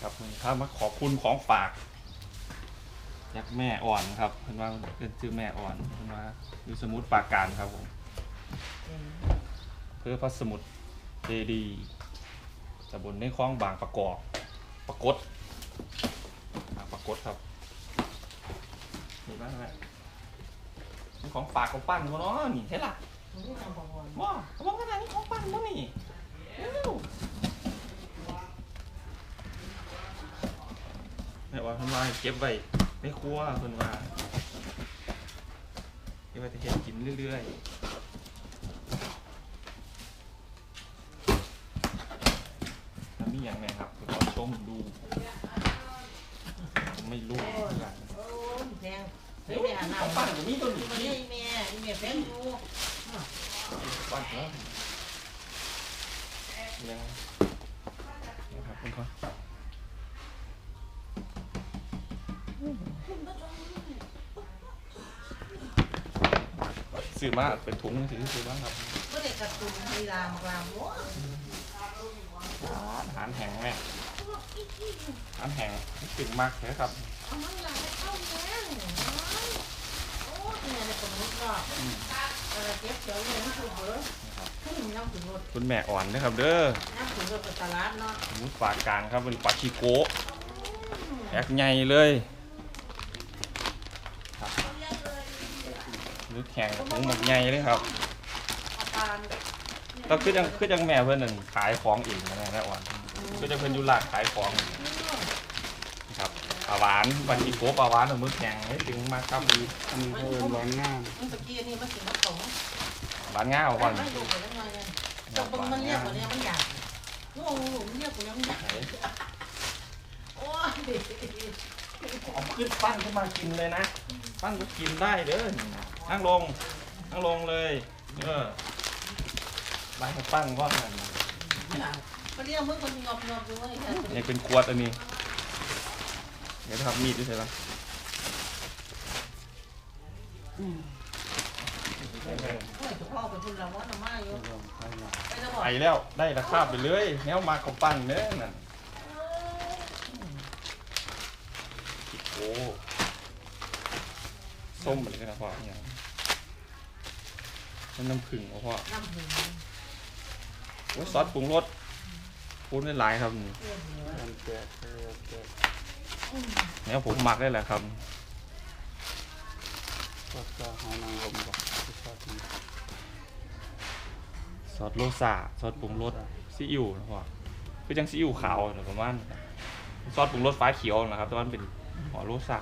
ครับนี่ครับมาขอบคุณของฝากจากแม่อ่อนครับเพิ่นว่าเป็นชื่อแม่อ่อนเพิ่นว่าอยู่สมุทรปราการครับผมเพื่อพระสมุทรเจดีย์ตำบลในคลองบางประกอบปรากฏบางปรากฏครับนี่บ้างไหมนี่ของฝากของปั้นเขาเนาะนี่เห็นล่ะนี่ทำบอลว้าเขาบอกขนาดนี้ของปั้นเขานี่ ว่าเพิ่นว่าให้เก็บไว้ในครัวเพิ่นว่าเก็บไว้จะเห็นกินเรื่อยๆแล้วมีอย่างไงครับขอชมดูผมไม่รู้เหมือนกันโอ้ยแพงเฮ้ยอ่านของปั้นกับนี่ตัวนี้มันนี่แม่แม่แพงอยู่ปั้นเหรอยังนะครับคุณพ่อ ซื้อมาเป็นถุงถือซื้อมาครับก็ได้กระตุ้นให้รามรามโอ้อาหารแห้งแม่อาหารแห้งตึงมากเลยครับเอามันหลายเข้าแม่โอ้ยเนี่ยในคนนี้ก็อืมอะไรเก็บเกี่ยวเลยนะคือเบอร์ขึ้นน้ำถึงรถคุณแม่อ่อนนะครับเด้อน้ำถึงรถไปตลาดเนาะหมูฝากกลางครับเป็นปลาชิโกะแอกใหญ่เลย นึกแข็งถุงหมกใหญ่เลยครับเอาปานก็คือยังคือยังแม่เพื่อนหนึ่งขายของเองนะแม่แม่อ่อนก็จะเพิ่นอยู่ร้านขายของนี่ครับปลาหวานปลาชิโกะปลาหวานเอามือแข็งให้ถึงมากครับอันนี้เขาเอิ้นร้อนหน้ามันตะกี้นี่มันถึงน้ำตกหวานง่าวก่อนไม่ดูเลยหน่อยเลยตกมันเรียกกว่านี้มันอยากงงหลุมเรียกกว่านี้มันอยากโอ้ยเอาขึ้นปั้นขึ้นมากินเลยนะ ปั้นก็กินได้เด้อ นั่งลง นั่งลงเลย เออบ้านเขาปั้นว่างั้นมันเรียกมึงคนงอบงอบอยู่ว่าไอ้ท่านเนี่ยเป็นขวดอันนี้ เดี๋ยวทำมีดด้วยใช่ไหมโอ้ยพ่อเป็นคนละว่าน้ำมาอยู่ลมไปหน่อยไปแล้วบอกไปแล้ว ได้ราคาไปเลยแนวมาเขาปั้นเด้อนั่นโอ้ส้มเหมือนกันนะพ่อเนี่ย มันน้ำผึ้งเหรอพ่อน้ำหึงโอ้ยซอสปรุงรสพูดได้หลายครับนี่เรียบร้อยมันแตกเออแตกแนวผมมักได้แหละครับก็จะหานางลมบอกที่ชอบกินซอสโลซาซอสปรุงรสซีอิ๊วนะพ่อคือจังซีอิ๊วขาวนะประมาณนั้นซอสปรุงรสฟ้าเขียวนะครับแต่ว่ามันเป็นหัวโลซา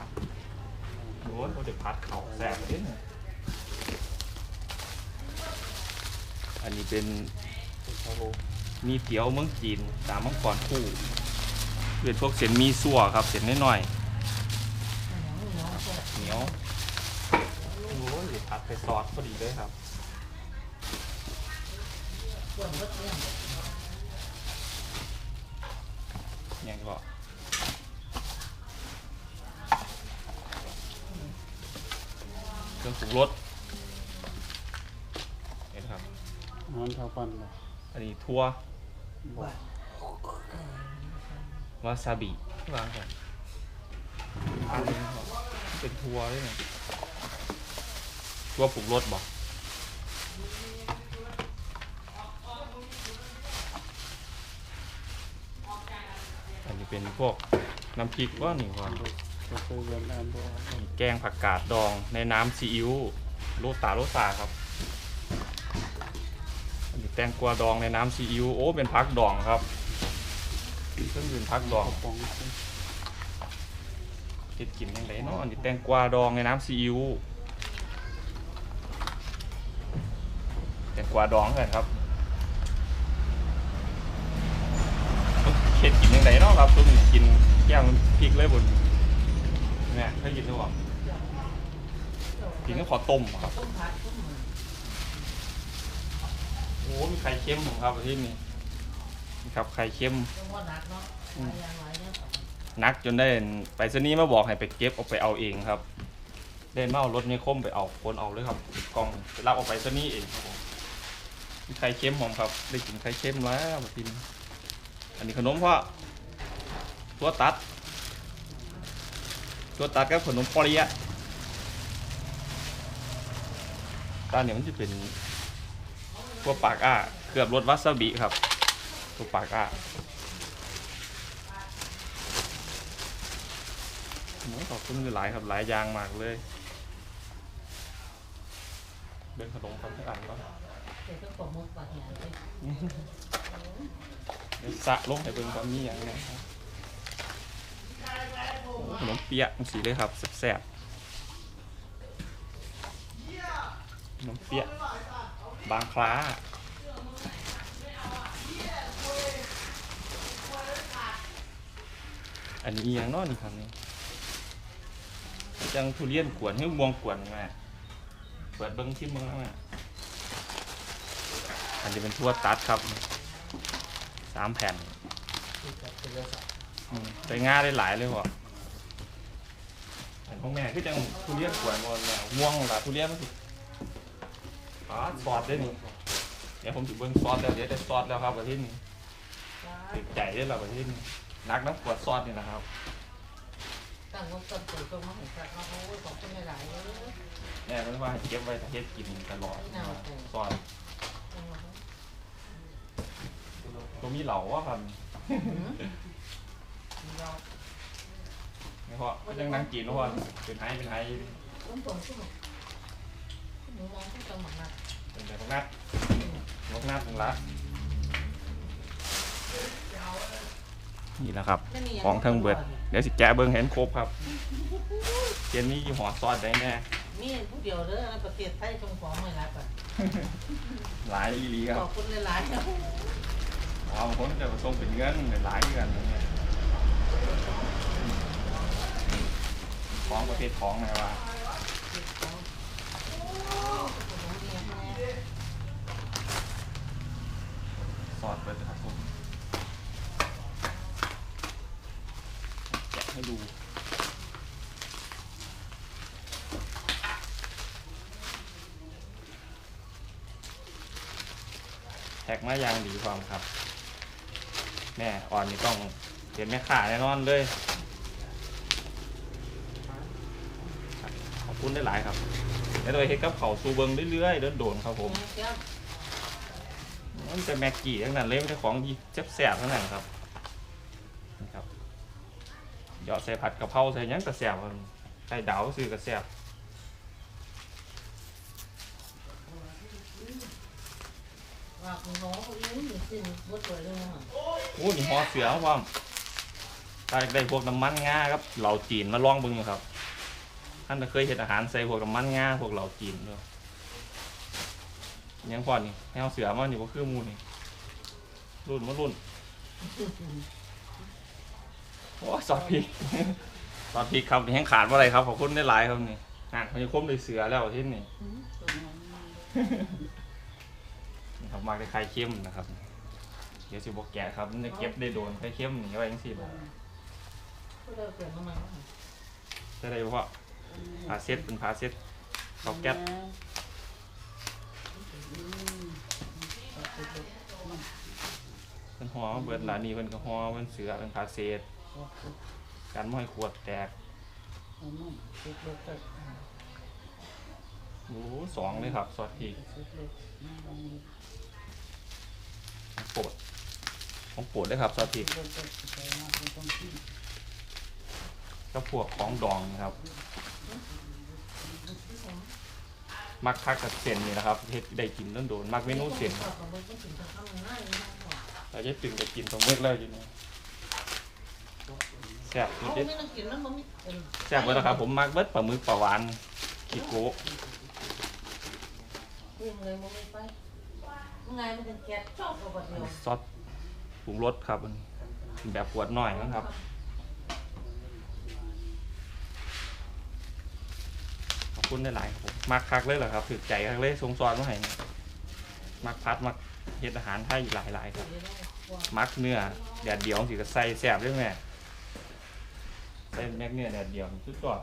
โอ้ยเขาจะพัดเขาแซ่บเลย อันนี้เป็นเป็นชาโลมีเตี๋ยวเมืองจีนสามมังกรคู่เป็นพวกเส้นหมีสั่วครับเส้นน้อยๆเหนียวโอ้ยผัดไปซอสพอดีเลยครับส่วนรถเนี่ยอย่างที่บอกเครื่องปรุงรส อาหารชาวปันบอกอันนี้ทั่วบอกวาซาบิวางก่อนอันนี้ครับเป็นทัวด้วยเนี่ยทัวปรุงรสบอกอันนี้เป็นพวกน้ำพริกว่านี่ว่าก็เคยเรียนอ่านบอกแกงผักกาดดองในน้ำซีอิ๊วโรตาโรตาครับอันนี้ แตงกวาดองในน้ำซีอิ๊วโอ้เป็นพักดองครับเครื่งดื่มพักดองกระป๋องเฮ็ดกินยังไงเนาะอันนี้แตงกวาดองในน้ำซีอิ๊วแตงกวาดองกันครับเฮ็ดกินยังไงเนาะครับตุ้มกินแก้มพริกเลยบนเนี่ยเคยกินหรือเปล่ากินก็ขอต้มครับ โอ้ มีไข่เค็มผมครับที่นี่นี่ครับไข่เค็มต้มว่าหนักเนาะหลายอย่างหลายเนี่ยนักจนได้ไปซนี้มาบอกให้ไปเก็บเอาไปเอาเองครับเดินมาเอารถเมคมไปเอาคนเอาเลยครับกล่องไปรับเออกไปซนี้เองครับผมมีไข่เค็มผมครับ ได้กินไข่เค็มแล้วมากินอันนี้ขนมพ่อตัวตัด ตัวตัดกับขนมปอเรียะตาเนี่ยมันจะเป็น ตัวปากอ้า เกือบรสวาซาบิครับ ตัวปากอ้าโอ้ยขอบคุณหลายครับหลายอย่างมากเลย เดินขนมครับทุกอันแล้วเดี๋ยวต้องขอมุกปากหยาเลยเดี๋ยวสะลงให้เบิ่งความมีอย่างเนี้ครับโอ้ขนมเปี๊ยะมันสีเลยครับแซ่บๆขนมเปี๊ยะ บางคล้าอันนี้ยังนอนี่ครับนี่จังทุเรียนกวนให้วงกวนมาเปิดเบิ้งที่เมืองแล้วอันนี้เป็นทั่วตัดครับสามแผ่นอืมไปง่าได้หลายเลยพ่ออันของแม่คือจังทุเรียนกวนบนแม่ม่วงหละทุเรียนมันสิ อ๋อซอสได้นี่เดี๋ยวผมจะเบิ้งซอสแล้วเดี๋ยวได้ซอสแล้วครับประเทศนี้ติดใจได้แล้วประเทศนี้นักน้ำขวดซอสนี่นะครับตั้งงบตั้งตัวตรงมาให้ครับเอาไว้ของคนหลายๆเลยแม่ก็ว่าให้เก็บไว้แต่เฮ็ดกินตลอดเอาไปซอยตัวมีเหล่าว่าครับไม่พอก็ยังนั่งกินว่าเป็นไห้เป็นไห้ต้องตรงขึ้นหนูมองที่จังหวัดนั้น เป็นแบบนัดนกนัดถึงละนี่แหละครับ ของทั้งเบิด เดี๋ยวสิแกะเบิ้งเห็นครบครับเจนนี่หอซอสได้แน่มีผู้เดียวเด้อในประเทศไทยจงของไม่รับอะหลายอีหลีครัขบอบคุณหลายๆครับเอาคนจะผสมเป็นเงินหลายกันอย่างเงี้ยของประเภทของไงว่า ซอสเลยครับผมแกะให้ดูแท็กมายางดีความครับ แม่อ่อนนี่ต้องเห็นแม่ขาแน่นอนเลย ขอบคุณได้หลายครับแล้วโดยเฮ็ดกับเขาวสูเบิงเรื่อยๆเดินโดนๆครับผม มันเป็นแม็กกี้ทั้งนั้นเลยไม่ใช่ของดีแซ่บทั้งนั้นครับนี่ครับหยอดใส่ผัดกะเพราใส่ยังกระแซ่บครับใส่ดาวซื้อกระแซ่บว่าคุณน้องเขาอยู่นี่สิบดเลยเลยอะโอ้นี่หอเสือความตาได้พวกน้ำมันงาครับเหล่าจีนมาลองเบิ่งอครับ ท่านเคยเห็นอาหารใส่พวกน้ำมันงาพวกเหล่าจีนด้วย ยังพอนี่ให้เอาเสือมานี่ก็คือหมูนี่รุ่นมารุ่นโอ้ซอสพริกซอสพริกครับนี่แห้งขาดว่าอะไรครับขอบคุณได้หลายครับนี่ห่างเขาจะคมด้วยเสือแล้วที่นี่นี่ครับมาคล้ายๆเข้มนะครับ เดี๋ยวสิบอกแกะครับมันจะเก็บได้โดนคล้ายเข้มนี่ไว้ยังสิบ่ก็เลยเกิดมาใหม่จะได้เพราะพาเซ็ตเป็นพาเซ็ตเขาแก๊ส เป็นหัวเบิดหลานนี่เป็นกระหัวเป็นเสือเป็นพาเซ็ตการม้อยขวดแตกโอ้โหสองเลยครับซอสพริกโปรดของโปรดเลยครับซอสพริกก็พวกของดองนะครับ มักคักกับเส้นนี่นะครับเฮ็ดได้กินต้นโดนมักเมนูเส้นเราจะตื่นไปกินตรงเมื่อแล้วอยู่นี่แซ่บสุดเขาเด็ดไม่ต้องกินมันไม่เป็นแซ่บเลยนะครับผมมักเบิดปลาหมึกปลาหวานขี้โกะวิ่งเลยมันไม่ไปไงมันเป็นแก๊สชอบกับเดียวซอสปรุงรสครับมันเป็นแบบขวดหน่อยนะครับ ขอบ คุณได้หลายๆครับผมมักคักเลยเหรอครับถือใจคักเลยทรงซอนมาให้นี่มักพัดมักเฮ็ดอาหารไทยหลายๆครับมักเนื้อแดดเดียวสิก็ใส่แซ่บด้วยแม่ใส่แม็กเนื้อแดดเดียวสุดยอด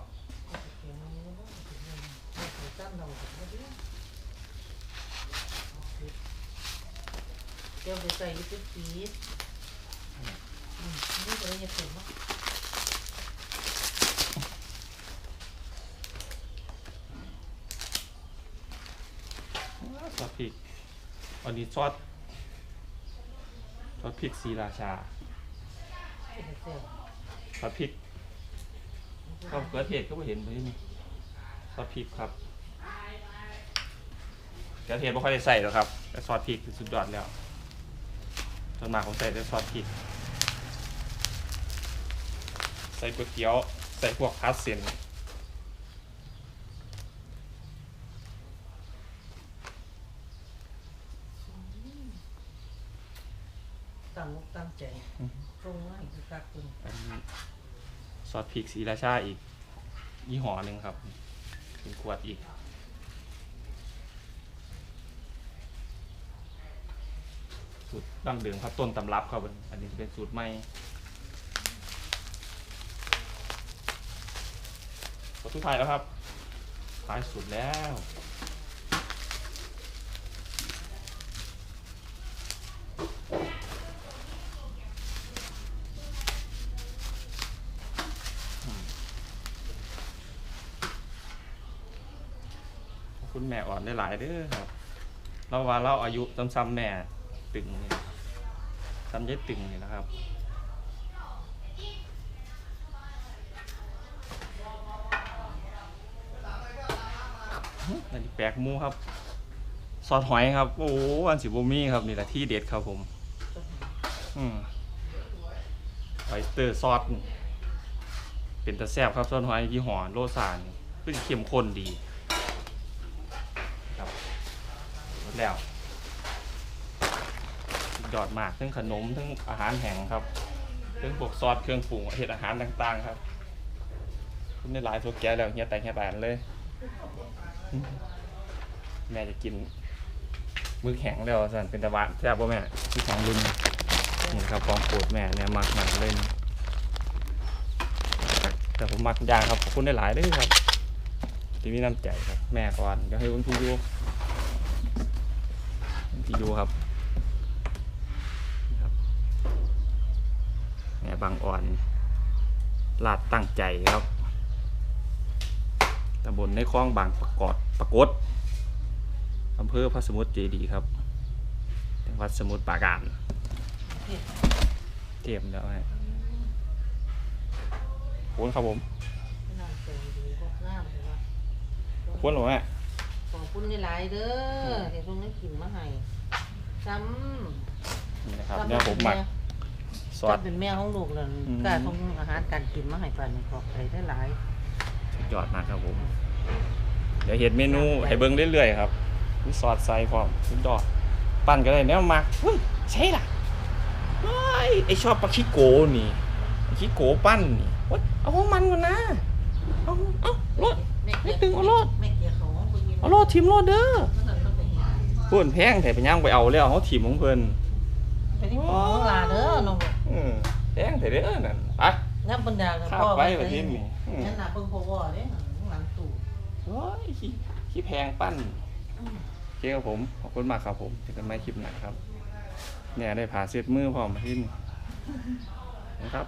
เดี๋ยวไปใส่ยุติปีนี่ก็เลยจะถึ งว่าริก อันนี้ซอสซอสพริกสีราชาซอสพริกก็เกลือเทศก็ไม่เห็นเลยนี่ซอสพริกครับเกลือเทศไม่ค่อยได้ใส่หรอกครับ แต่ซอสพริกคือสุดยอดแล้วส่วนมาผมใส่แต่ซอสพริก ใส่ก๋วยเตี๋ยว ใส่พวกพาสเซน ตั้งอกตั้งใจตรงง่ายคือกักคุณอันนี้ซอสพริกสีราชาอีก ยี่ห้อหนึ่งครับเป็นขวดอีก สูตรดั้งเดิมครับต้นตำรับครับอันนี้เป็นสูตรใหม่สูตรสุดท้ายแล้วครับท้ายสุดแล้ว คุณแม่อ่อนได้หลายเด้อครับ เราว่าเราอายุซ้ำๆแม่ตึงนี่ซ้ำยายตึงนี่นะครับอันนี้แปลกมูครับซอสหอยครับ โอ้โหอันสิบมี่ครับนี่แหละที่เด็ดครับผมอืมไอสเตอร์ซอสเป็นตะแซบครับซอสหอยยี่ห้อโลซานนี่เป็นเข้มข้นดี ครับหมด แล้วยอดมากทั้งขนมทั้งอาหารแห้งครับทั้งพวกซอสเครื่องปรุงเห็ดอาหารต่างๆ ครับคุณได้หลายตัวแกแล้วเฮียแต่เฮียแบนเลย แม่จะกินมือแข็งแล้วสันเป็นตะวันแซ่บป่ะแม่ที่ของรุ่นนี่นะครับของโปรดแม่เนี่ยมักมากเลยนแต่ผมมักยางครับขอบคุณได้หลายเด้วยครับที่มีน้ำใจครับ แม่ก่อนเดี๋ยวให้คุณพี่ดูีดูครับแม่บางอ่อน ลาดตั้งใจครับตำบลในคลองบางประกอดประกดอำเภอพระสมุทรเจดีครับ จังหวัดสมุทรปราการเตรียมแล้วฮะขอบคุณครับผมน้ำใจดีพวกน้ำเลยว่าขอบคุณหรอแม่ขอบคุณหลายๆเด้อเดี๋ยวตรงนี้กินมาให้ ซ้นี่นะำครับซ้ำเนี่ยผมหมักซอสซ้ำเป็นแม่ของลูกเลยอืม กล้าทงอาหารการกินมาให้ป่านนี้ขอบใจได้หลายสุดยอดมากครับผม เดี๋ยวเห็นเมนูให้เบิ้งเรื่อยๆครับมีซอสใส่พร้อมสุดยอดปั้นก็ได้แนวมักเฮ้ยใช่ล่ะเฮ้ยไอชอบปลาขี้โกนี่ปลาขี้โกปั้นนี่โอ๊ยเอาของมันก่อนนะเอาเอารถ ไม่ตึงเอาโลดแม่เกียร์เขาไปกินเอารถทีมรถเด้อเพิ่นเอาไปเฮ็ดเพื่อนแพงแต่ไปย่างไปเอาแล้วเขาทีมของเพิ่นไปที่หมองลาเด้อน้องบอกอืมแพงแต่เด้อนั่นไปน้ำบรรดากับข้าพ่อไปว้ประเทศนี้อืมนั่นน่ะเบิ่งพ่อว่าเด้หลังตู้โอ้ยขี้ขี้แพงปั้นอืมโอเคครับผมขอบคุณมากครับผมเจอกันใหม่คลิปหน้าครับ เนี่ยได้ผ่าเซตมือพร้อมมาที่นี่นะครับ